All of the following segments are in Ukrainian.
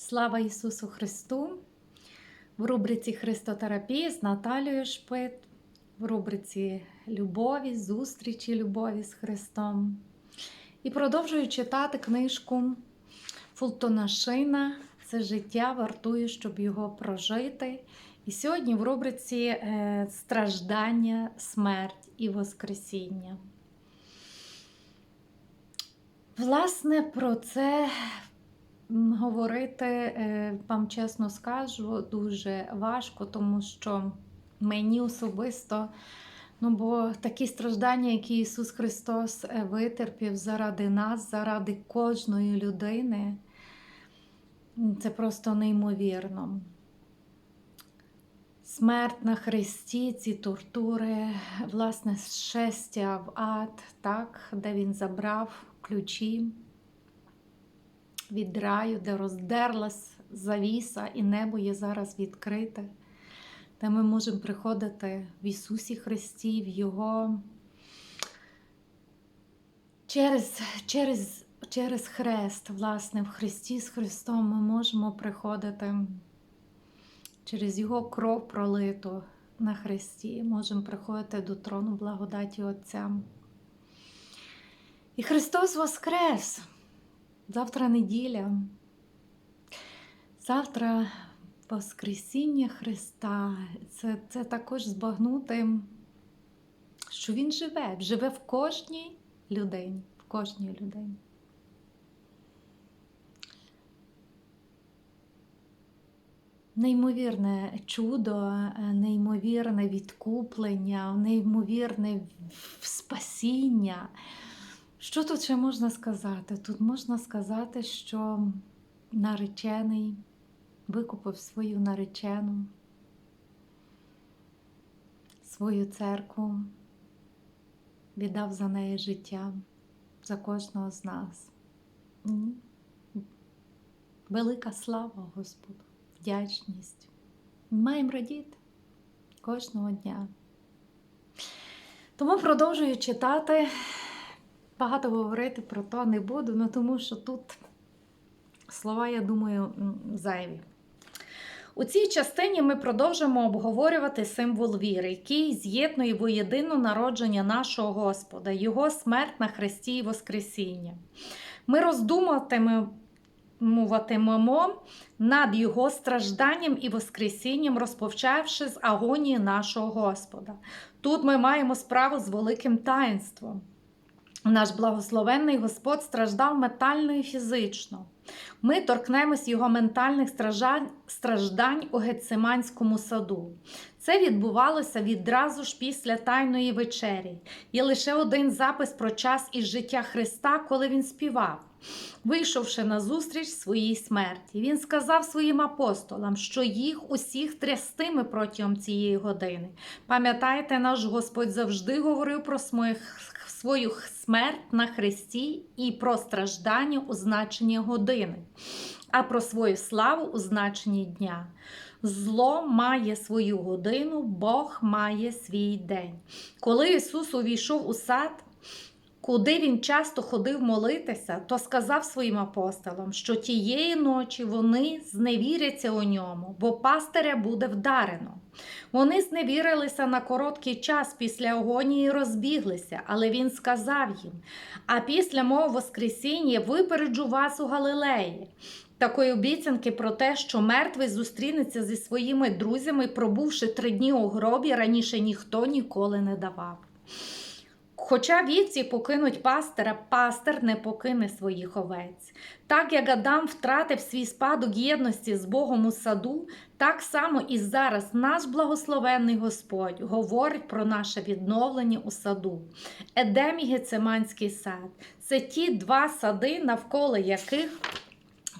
Слава Ісусу Христу! В рубриці Христотерапії з Наталією Шпит, в рубриці Любові, зустрічі любові з Христом. І продовжую читати книжку Фултона Шина Це життя вартує, щоб його прожити. І сьогодні в рубриці е, Страждання, смерть і Воскресіння. Власне, про це говорити, е, вам чесно скажу, дуже важко, тому що мені особисто, ну бо такі страждання, які Ісус Христос е, витерпів заради нас, заради кожної людини, це просто неймовірно. Смерть на Христі, ці тортури, власне, щастя в ад, так, де Він забрав ключі від раю, де роздерлась завіса, і небо є зараз відкрите, де ми можемо приходити в Ісусі Христі, в Його через, через, через хрест, власне, в Христі з Христом ми можемо приходити через Його кров пролиту на Христі, можемо приходити до трону благодаті Отця. І Христос Воскрес! Завтра неділя. Завтра Воскресіння Христа. Це, це також збагнути, що Він живе, живе в кожній людині, в кожній людині. Неймовірне чудо, неймовірне відкуплення, неймовірне спасіння. Що тут ще можна сказати? Тут можна сказати, що наречений викупив свою наречену, свою церкву, віддав за неї життя, за кожного з нас. Велика слава Господу, вдячність. Маємо радіти кожного дня. Тому продовжую читати. Багато говорити про то не буду, ну тому що тут слова, я думаю, зайві. У цій частині ми продовжимо обговорювати символ віри, який з'єднує воєдино народження нашого Господа, Його смерть на Христі і Воскресіння. Ми роздумуватимемо над Його стражданням і Воскресінням, розпочавши з агонії нашого Господа. Тут ми маємо справу з великим таїнством. Наш благословенний Господь страждав ментально і фізично. Ми торкнемось його ментальних страждань, у Гециманському саду. Це відбувалося відразу ж після Тайної вечері. Є лише один запис про час із життя Христа, коли він співав. Вийшовши на зустріч своїй смерті, він сказав своїм апостолам, що їх усіх трястиме протягом цієї години. Пам'ятаєте, наш Господь завжди говорив про своїх свою смерть на хресті і про страждання у значенні години, а про свою славу у значенні дня. Зло має свою годину, Бог має свій день. Коли Ісус увійшов у сад, куди він часто ходив молитися, то сказав своїм апостолам, що тієї ночі вони зневіряться у ньому, бо пастиря буде вдарено. Вони зневірилися на короткий час після агонії і розбіглися, але він сказав їм: А після мого Воскресіння випереджу вас у Галилеї. Такої обіцянки про те, що мертвий зустрінеться зі своїми друзями, пробувши три дні у гробі, раніше ніхто ніколи не давав. Хоча вівці покинуть пастира, пастир не покине своїх овець. Так як Адам втратив свій спадок єдності з Богом у саду, так само і зараз наш благословенний Господь говорить про наше відновлення у саду. Едем і Гециманський сад це ті два сади, навколо яких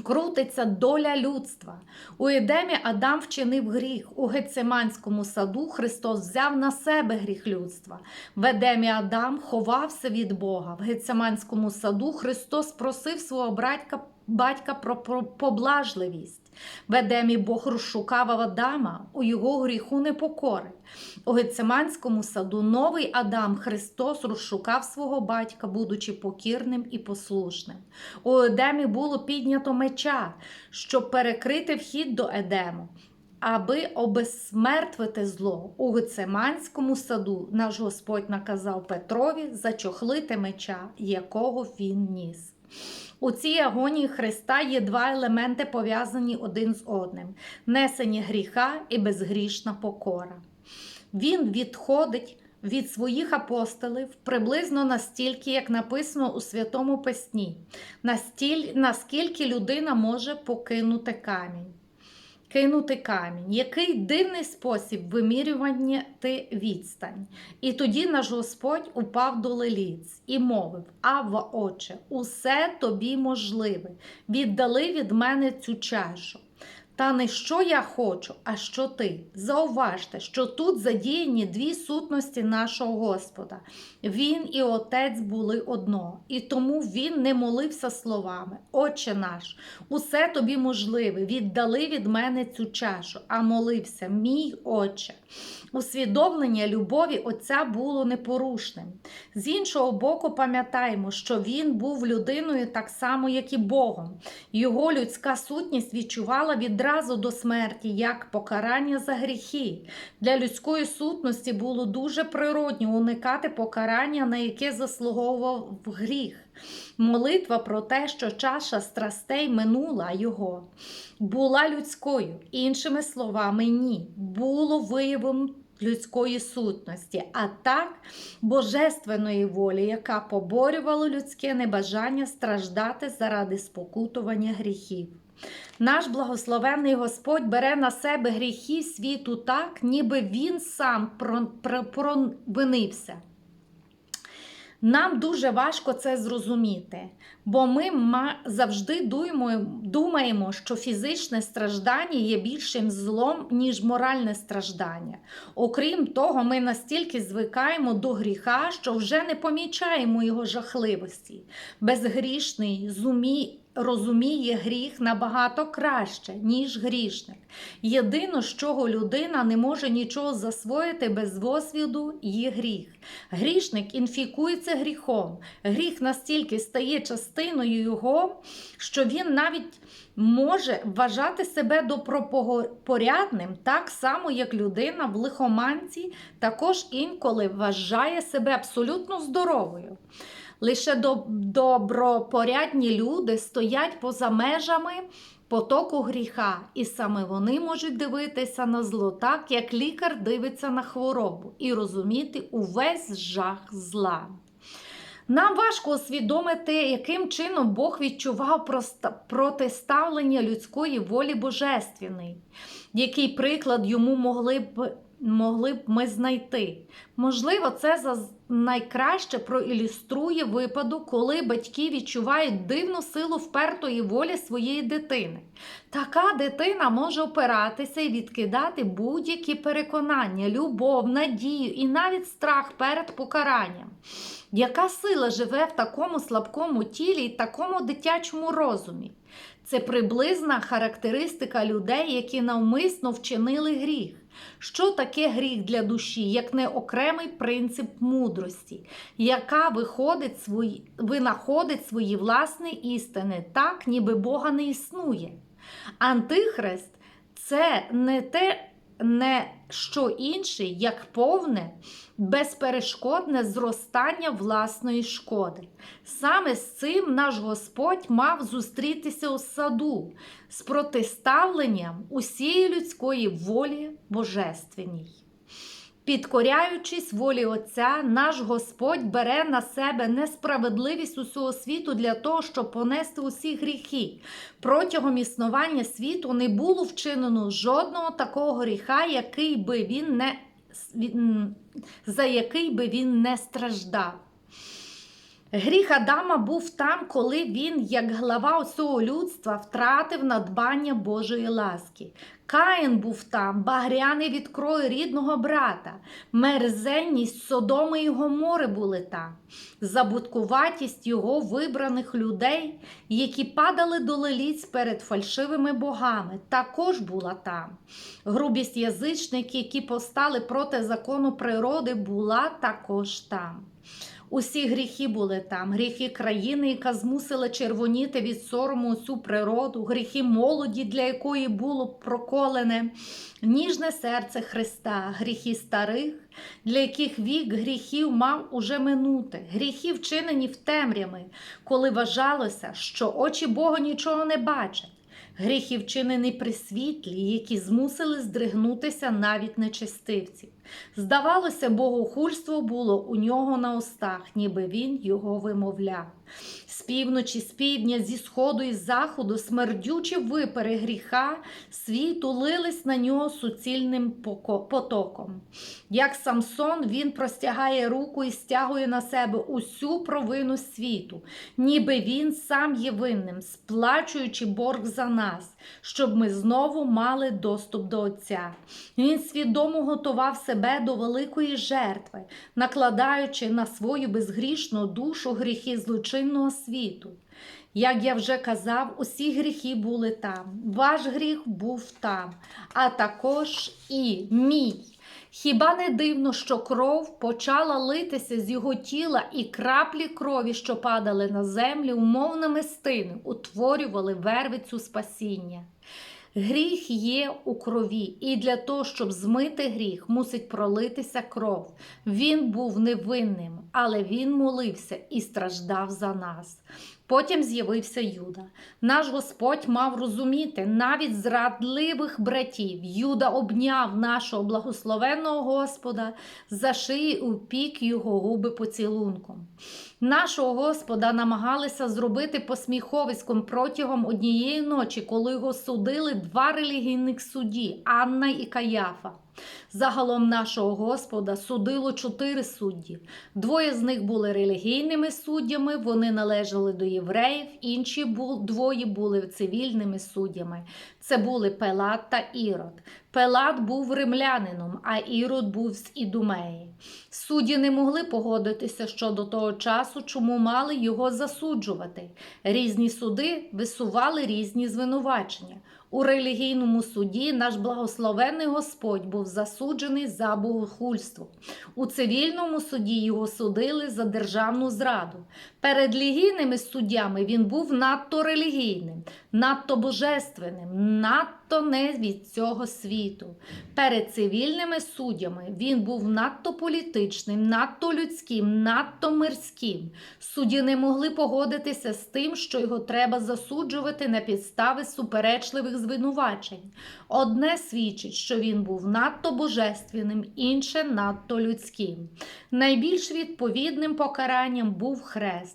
крутиться доля людства. У Едемі Адам вчинив гріх. У Гециманському саду Христос взяв на себе гріх людства. В Едемі Адам ховався від Бога. В Гециманському саду Христос просив свого братька батька про поблажливість. В Едемі Бог розшукав Адама у його гріху непокори. У Гецеманському саду новий Адам Христос розшукав свого батька, будучи покірним і послушним. У Едемі було піднято меча, щоб перекрити вхід до Едему. Аби обезсмертвити зло у Гецеманському саду, наш Господь наказав Петрові зачохлити меча, якого він ніс. У цій агонії Христа є два елементи, пов'язані один з одним: несення гріха і безгрішна покора. Він відходить від своїх апостолів приблизно настільки, як написано у Святому Письмі, настіль, наскільки людина може покинути камінь. Кинути камінь, який дивний спосіб вимірювання ти відстань. І тоді наш Господь упав до лиліць і мовив: Авва, Отче, усе тобі можливе, віддали від мене цю чашу. Та не що я хочу, а що ти. Зауважте, що тут задіяні дві сутності нашого Господа. Він і Отець були одно, і тому він не молився словами: Отче наш, усе тобі можливе, віддали від мене цю чашу, а молився, мій Отче. Усвідомлення любові Отця було непорушним. З іншого боку, пам'ятаємо, що він був людиною так само, як і Богом. Його людська сутність відчувала відразу до смерті як покарання за гріхи. Для людської сутності було дуже природньо уникати покарання, на яке заслуговував гріх. Молитва про те, що чаша страстей минула його, була людською. Іншими словами, ні, було виявом людської сутності, а так божественної волі, яка поборювала людське небажання страждати заради спокутування гріхів. Наш благословенний Господь бере на себе гріхи світу так, ніби Він сам провинився. Нам дуже важко це зрозуміти, бо ми завжди думаємо, що фізичне страждання є більшим злом, ніж моральне страждання. Окрім того, ми настільки звикаємо до гріха, що вже не помічаємо його жахливості. Безгрішний зумі розуміє гріх набагато краще, ніж грішник. Єдине, з чого людина не може нічого засвоїти без досвіду, є гріх. Грішник інфікується гріхом. Гріх настільки стає частиною його, що він навіть може вважати себе добропорядним, так само, як людина в лихоманці, також інколи вважає себе абсолютно здоровою. Лише добропорядні люди стоять поза межами потоку гріха, і саме вони можуть дивитися на зло так, як лікар дивиться на хворобу, і розуміти увесь жах зла. Нам важко усвідомити, яким чином Бог відчував протиставлення людської волі божественної, який приклад йому могли б могли б ми знайти. Можливо, це найкраще проілюструє випадок, коли батьки відчувають дивну силу впертої волі своєї дитини. Така дитина може опиратися і відкидати будь-які переконання, любов, надію і навіть страх перед покаранням. Яка сила живе в такому слабкому тілі і такому дитячому розумі? Це приблизна характеристика людей, які навмисно вчинили гріх. Що таке гріх для душі, як не окремий принцип мудрості, яка виходить свої, винаходить свої власні істини, так, ніби Бога не існує. Антихрест це не те не що інше, як повне, безперешкодне зростання власної шкоди. Саме з цим наш Господь мав зустрітися у саду з протиставленням усієї людської волі божественній. Підкоряючись волі Отця, наш Господь бере на себе несправедливість усього світу для того, щоб понести усі гріхи. Протягом існування світу не було вчинено жодного такого гріха, який би він не, за який би він не страждав. Гріх Адама був там, коли він, як глава усього людства, втратив надбання Божої ласки. Каїн був там, багряний від крою рідного брата, мерзенність Содоми і Гомори були там, забуткуватість його вибраних людей, які падали до лиліць перед фальшивими богами, також була там. Грубість язичників, які постали проти закону природи, була також там. Усі гріхи були там, гріхи країни, яка змусила червоніти від сорому усю природу, гріхи молоді, для якої було проколене, ніжне серце Христа, гріхи старих, для яких вік гріхів мав уже минути, гріхи вчинені в темряви, коли вважалося, що очі Бога нічого не бачать. Гріхи вчинені при світлі, які змусили здригнутися навіть нечестивців. Здавалося, богохульство було у нього на устах, ніби він його вимовляв. З півночі, з півдня, зі сходу і з заходу, смердючі випари гріха світу лились на нього суцільним потоком. Як Самсон, він простягає руку і стягує на себе усю провину світу, ніби він сам є винним, сплачуючи борг за нас, щоб ми знову мали доступ до Отця. Він свідомо готував себе до великої жертви, накладаючи на свою безгрішну душу гріхи злочинного світу. Як я вже казав, усі гріхи були там. Ваш гріх був там, а також і мій. Хіба не дивно, що кров почала литися з його тіла, і краплі крові, що падали на землю, умовними стини, утворювали вервицю спасіння. Гріх є у крові, і для того, щоб змити гріх, мусить пролитися кров. Він був невинним, але він молився і страждав за нас. Потім з'явився Юда. Наш Господь мав розуміти навіть зрадливих братів. Юда обняв нашого благословенного Господа за шиї і упік його губи поцілунком. Нашого Господа намагалися зробити посміховиськом протягом однієї ночі, коли його судили два релігійних судді Анна і Каяфа. Загалом нашого Господа судило чотири судді. Двоє з них були релігійними суддями, вони належали до євреїв, інші двоє були цивільними суддями. Це були Пелат та Ірод. Пелат був римлянином, а Ірод був з Ідумеї. Судді не могли погодитися щодо того часу, чому мали його засуджувати. Різні суди висували різні звинувачення. У релігійному суді наш благословенний Господь був засуджений за богохульство. У цивільному суді його судили за державну зраду. Перед релігійними суддями він був надто релігійним, надто божественним, надто не від цього світу. Перед цивільними суддями він був надто політичним, надто людським, надто мирським. Судді не могли погодитися з тим, що його треба засуджувати на підстави суперечливих звинувачень. Одне свідчить, що він був надто божественним, інше надто людським. Найбільш відповідним покаранням був хрест.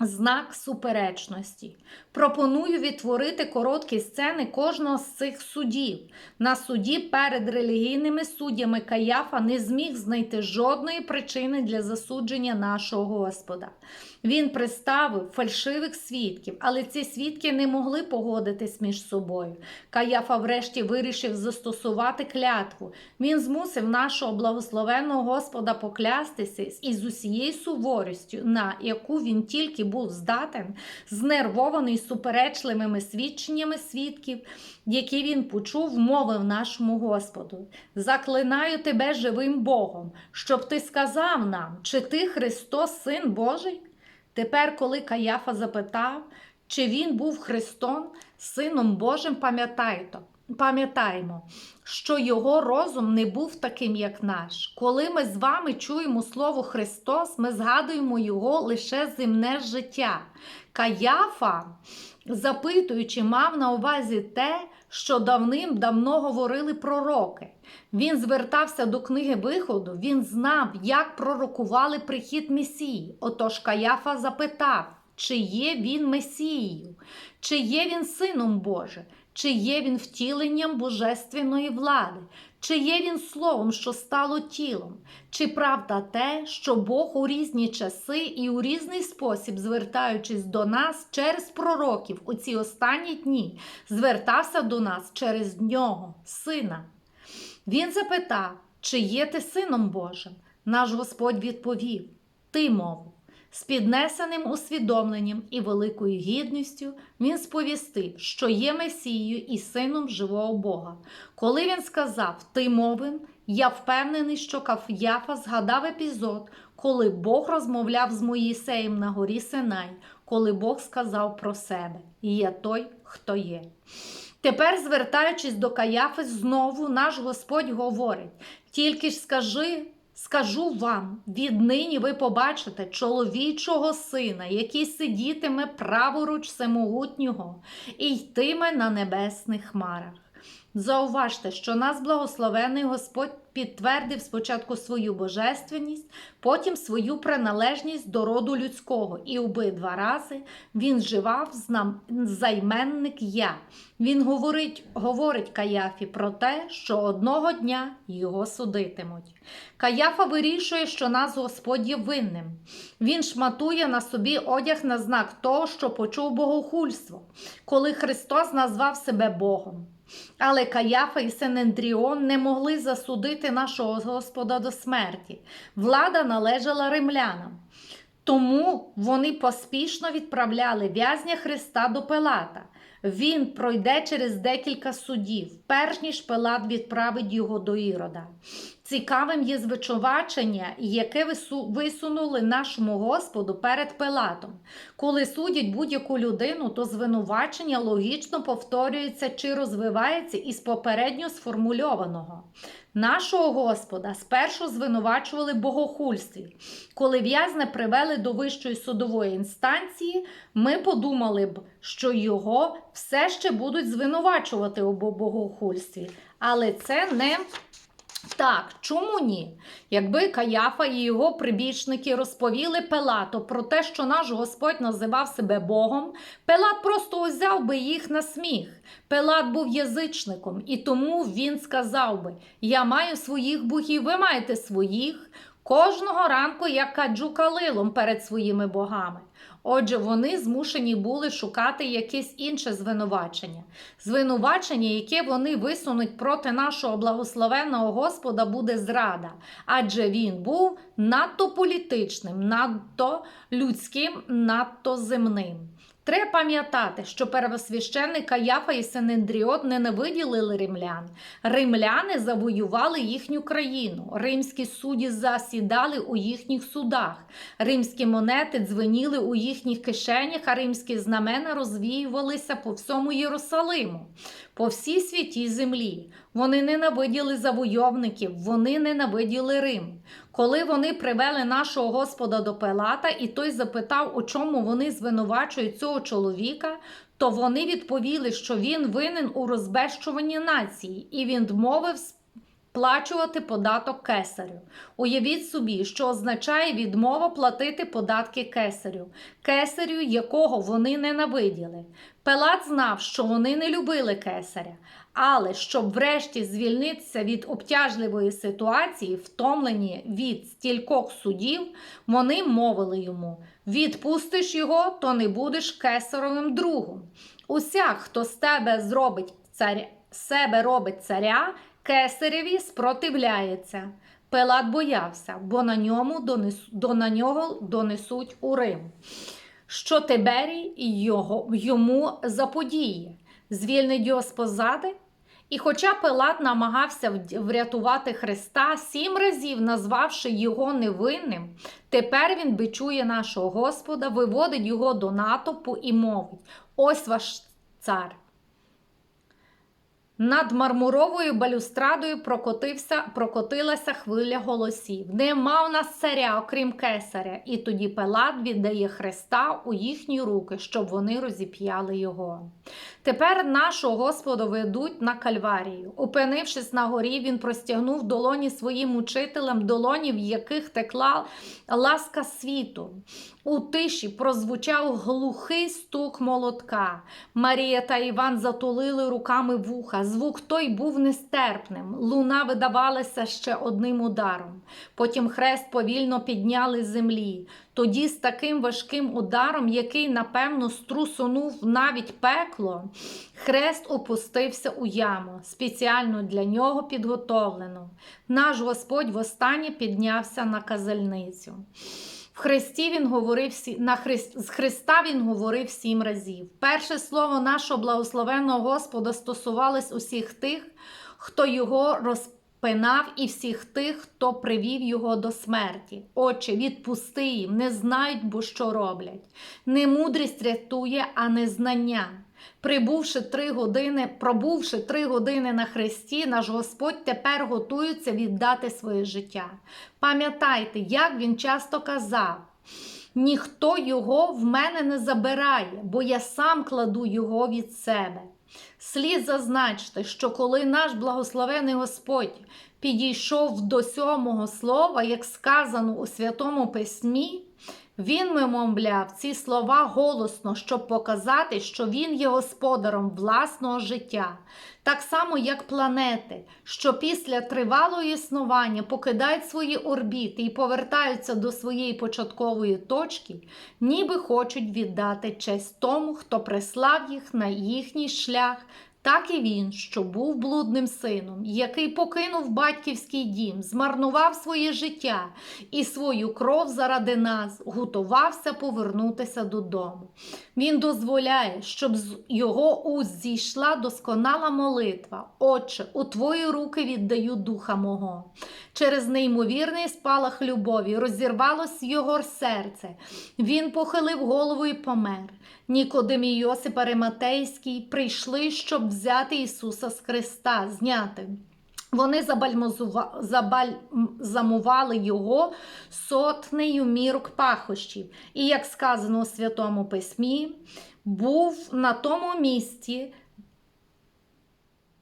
Знак суперечності. Пропоную відтворити короткі сцени кожного з цих судів. На суді перед релігійними суддями Каяфа не зміг знайти жодної причини для засудження нашого Господа. Він представив фальшивих свідків, але ці свідки не могли погодитись між собою. Каяфа врешті вирішив застосувати клятву. Він змусив нашого благословенного Господа поклястися із усією суворістю, на яку він тільки був здатен, знервований суперечливими свідченнями свідків, які він почув, мовив нашому Господу. Заклинаю тебе живим Богом, щоб ти сказав нам, чи ти Христос, Син Божий? Тепер, коли Каяфа запитав, чи він був Христом, Сином Божим, пам'ятайте, пам'ятаємо, що його розум не був таким, як наш. Коли ми з вами чуємо слово Христос, ми згадуємо його лише земне життя. Каяфа, запитуючи, мав на увазі те, що давним-давно говорили пророки. Він звертався до книги виходу, він знав, як пророкували прихід Месії. Отож Каяфа запитав, чи є він Месією, чи є він Сином Божим, чи є він втіленням божественної влади. Чи є він словом, що стало тілом? Чи правда те, що Бог у різні часи і у різний спосіб, звертаючись до нас через пророків у ці останні дні, звертався до нас через нього, сина? Він запитав, чи є ти сином Божим? Наш Господь відповів: Ти мовив. З піднесеним усвідомленням і великою гідністю він сповістив, що є Месією і сином живого Бога. Коли він сказав Ти мовив, я впевнений, що Каф'яфа згадав епізод, коли Бог розмовляв з Моїсеєм на горі Синай, коли Бог сказав про себе: Я той, хто є. Тепер, звертаючись до Каяфи, знову наш Господь говорить: тільки ж скажи. Скажу вам, віднині ви побачите чоловічого сина, який сидітиме праворуч всемогутнього і йтиме на небесних хмарах. Зауважте, що нас благословений Господь підтвердив спочатку свою божественність, потім свою приналежність до роду людського, і обидва рази він вживав займенник Я. Він говорить, говорить Каяфі про те, що одного дня його судитимуть. Каяфа вирішує, що нас Господь є винним. Він шматує на собі одяг на знак того, що почув богохульство, коли Христос назвав себе Богом. Але Каяфа і Сенендріон не могли засудити нашого Господа до смерті. Влада належала римлянам. Тому вони поспішно відправляли в'язня Христа до Пилата. Він пройде через декілька судів, перш ніж Пилат відправить його до Ірода. Цікавим є звичувачення, яке висунули нашому Господу перед Пилатом. Коли судять будь-яку людину, то звинувачення логічно повторюється чи розвивається із попередньо сформульованого. Нашого Господа спершу звинувачували богохульстві. Коли в'язне привели до вищої судової інстанції, ми подумали б, що його все ще будуть звинувачувати у богохульстві. Але це не так, чому ні? Якби Каяфа і його прибічники розповіли Пелату про те, що наш Господь називав себе Богом, Пелат просто узяв би їх на сміх. Пелат був язичником, і тому він сказав би: Я маю своїх богів, ви маєте своїх. Кожного ранку я каджу калилом перед своїми богами. Отже, вони змушені були шукати якесь інше звинувачення. Звинувачення, яке вони висунуть проти нашого благословенного Господа, буде зрада, адже він був надто політичним, надто людським, надто земним. Треба пам'ятати, що первосвященник Каяфа і Сенендріот ненавиділи римлян. Римляни завоювали їхню країну. Римські судді засідали у їхніх судах. Римські монети дзвеніли у їхніх кишенях, а римські знамена розвіювалися по всьому Єрусалиму, по всій святій землі. Вони ненавиділи завойовників, вони ненавиділи Рим. Коли вони привели нашого Господа до Пилата, і той запитав, у чому вони звинувачують цього чоловіка, то вони відповіли, що він винен у розбещуванні нації, і він вмовив сплачувати податок кесарю. Уявіть собі, що означає відмова платити податки кесарю, кесарю, якого вони ненавиділи. Пилат знав, що вони не любили кесаря. Але щоб врешті звільнитися від обтяжливої ситуації, втомлені від стількох судів, вони мовили йому: відпустиш його, то не будеш кесаровим другом. Усяк, хто з тебе зробить царя, себе робить царя, кесареві спротивляється. Пилат боявся, бо на ньому донес, до на нього донесуть у Рим. Що Тиберій його, йому заподіє? Звільнить його з позади? І хоча Пилат намагався врятувати Христа, сім разів назвавши його невинним, тепер він бичує нашого Господа, виводить його до натовпу і мовить: ось ваш цар. Над мармуровою балюстрадою прокотився, прокотилася хвиля голосів. Нема в нас царя, окрім кесаря, і тоді Пилат віддає Христа у їхні руки, щоб вони розіп'яли його. Тепер нашого Господа ведуть на Кальварію. Упинившись на горі, він простягнув долоні своїм учителям, долоні, в яких текла ласка світу. У тиші прозвучав глухий стук молотка. Марія та Іван затулили руками вуха, звук той був нестерпним. Луна видавалася ще одним ударом. Потім хрест повільно підняли з землі. Тоді з таким важким ударом, який, напевно, струсунув навіть пекло, хрест опустився у яму, спеціально для нього підготовлену. Наш Господь востаннє піднявся на казальницю. Христі він говорив на Христ, з Христа він говорив сім разів. Перше слово нашого благословенного Господа стосувалось усіх тих, хто його розпинав, і всіх тих, хто привів його до смерті. Отче, відпусти їм, не знають, бо що роблять. Не мудрість рятує, а не знання. Прибувши три години, пробувши три години на хресті, наш Господь тепер готується віддати своє життя. Пам'ятайте, як він часто казав: ніхто його в мене не забирає, бо я сам кладу його від себе. Слід зазначити, що коли наш благословений Господь підійшов до сьомого слова, як сказано у Святому Письмі, він вимовляв ці слова голосно, щоб показати, що він є господаром власного життя, так само як планети, що після тривалого існування покидають свої орбіти і повертаються до своєї початкової точки, ніби хочуть віддати честь тому, хто прислав їх на їхній шлях. Так і він, що був блудним сином, який покинув батьківський дім, змарнував своє життя і свою кров заради нас, готувався повернутися додому. Він дозволяє, щоб з його уст зійшла досконала молитва. Отче, у твої руки віддаю духа мого. Через неймовірний спалах любові розірвалось його серце. Він похилив голову і помер. Нікодим Йосип Ариматейський прийшли, щоб взяти Ісуса з Христа, зняти. Вони забальзамували його сотнею мірок пахощів. І, як сказано у Святому Письмі, був на тому місці,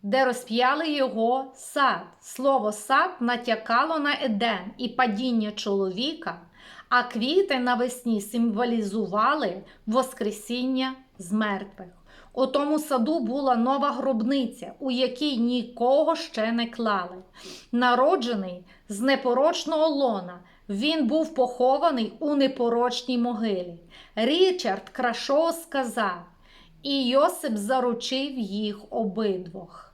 де розп'яли його сад. Слово сад натякало на Едем і падіння чоловіка, а квіти навесні символізували Воскресіння з мертвих. У тому саду була нова гробниця, у якій нікого ще не клали. Народжений з непорочного лона, він був похований у непорочній могилі. Річард Крашо сказав, і Йосип заручив їх обидвох.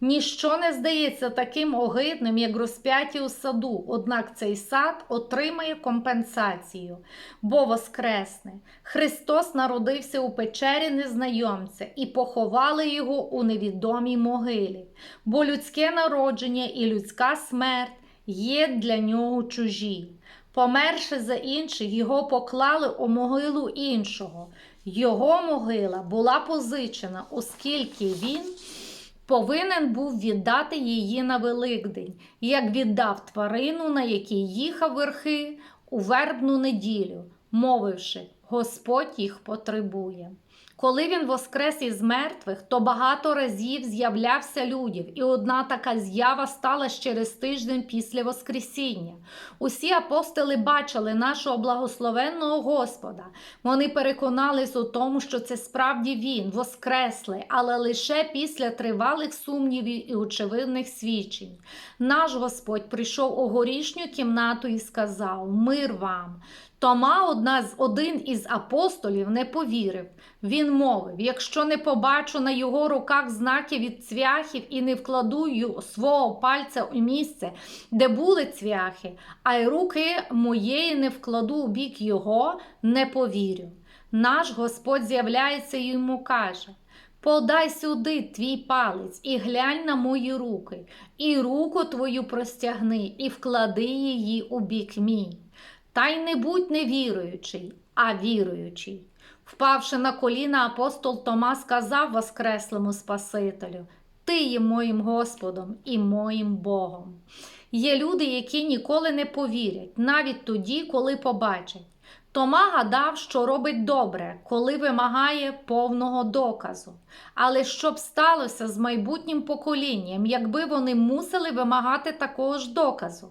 Ніщо не здається таким огидним, як розп'яття у саду, однак цей сад отримає компенсацію, бо воскресне. Христос народився у печері незнайомця і поховали його у невідомій могилі, бо людське народження і людська смерть є для нього чужі. Померши за інших, його поклали у могилу іншого. Його могила була позичена, оскільки він повинен був віддати її на Великдень, як віддав тварину, на якій їхав верхи у вербну неділю, мовивши, Господь їх потребує. Коли він воскрес із мертвих, то багато разів з'являвся людям, і одна така з'ява стала через тиждень після Воскресіння. Усі апостоли бачили нашого благословенного Господа. Вони переконались у тому, що це справді Він, воскреслий, але лише після тривалих сумнівів і очевидних свідчень. Наш Господь прийшов у горішню кімнату і сказав: Мир вам! Тома, одна з один із апостолів, не повірив. Він мовив: якщо не побачу на його руках знаків від цвяхів і не вкладу свого пальця у місце, де були цвяхи, а й руки моєї не вкладу у бік його, не повірю. Наш Господь з'являється йому каже. Подай сюди твій палець і глянь на мої руки, і руку твою простягни, і вклади її у бік мій. Та й не будь невіруючий, а віруючий. Впавши на коліна, апостол Тома сказав Воскреслому Спасителю: Ти є моїм Господом і моїм Богом. Є люди, які ніколи не повірять, навіть тоді, коли побачать. Тома гадав, що робить добре, коли вимагає повного доказу. Але що б сталося з майбутнім поколінням, якби вони мусили вимагати такого ж доказу?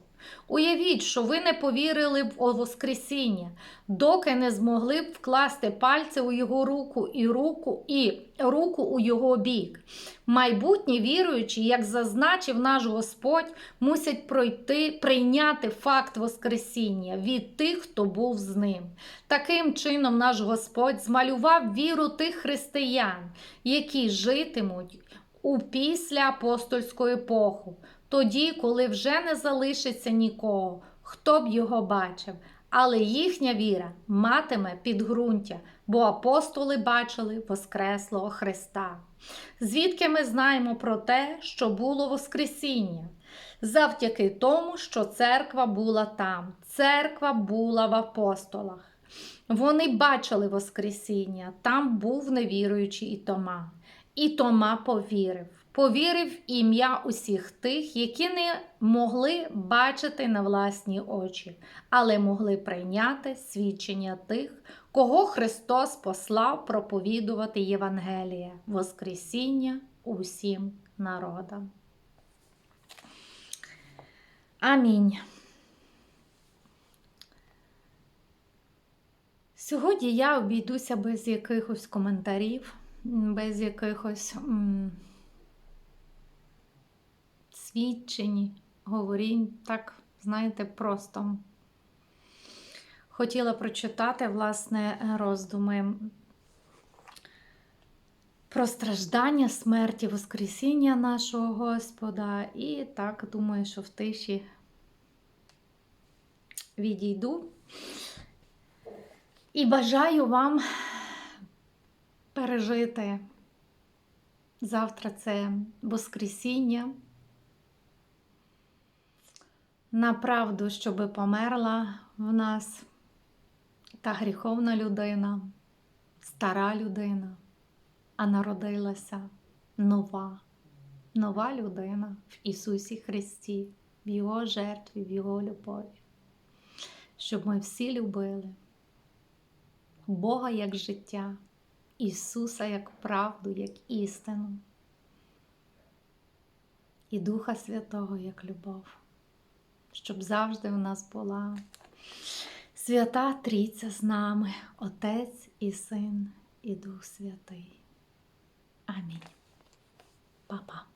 Уявіть, що ви не повірили в Воскресіння, доки не змогли б вкласти пальці у його руку і руку і руку у його бік. Майбутні віруючі, як зазначив наш Господь, мусять пройти, прийняти факт Воскресіння від тих, хто був з ним. Таким чином, наш Господь змалював віру тих християн, які житимуть у після апостольську епоху, тоді, коли вже не залишиться нікого, хто б його бачив. Але їхня віра матиме підґрунтя, бо апостоли бачили Воскреслого Христа. Звідки ми знаємо про те, що було Воскресіння? Завдяки тому, що церква була там, церква була в апостолах. Вони бачили Воскресіння, там був невіруючий і Тома. І Тома повірив. Повірив ім'я усіх тих, які не могли бачити на власні очі, але могли прийняти свідчення тих, кого Христос послав проповідувати Євангеліє, Воскресіння усім народам. Амінь. Сьогодні я обійдуся без якихось коментарів, без якихось свідчень, говорінь. Так, знаєте, просто хотіла прочитати, власне, роздуми про страждання, смерті, Воскресіння нашого Господа. І так, думаю, що в тиші відійду. І бажаю вам пережити завтра це Воскресіння. На правду, щоби померла в нас та гріховна людина, стара людина, а народилася нова, нова людина в Ісусі Христі, в Його жертві, в Його любові. Щоб ми всі любили. Бога як життя, Ісуса як правду, як істину, і Духа Святого як любов, щоб завжди у нас була свята Трійця з нами, Отець і Син, і Дух Святий. Амінь. Па-па.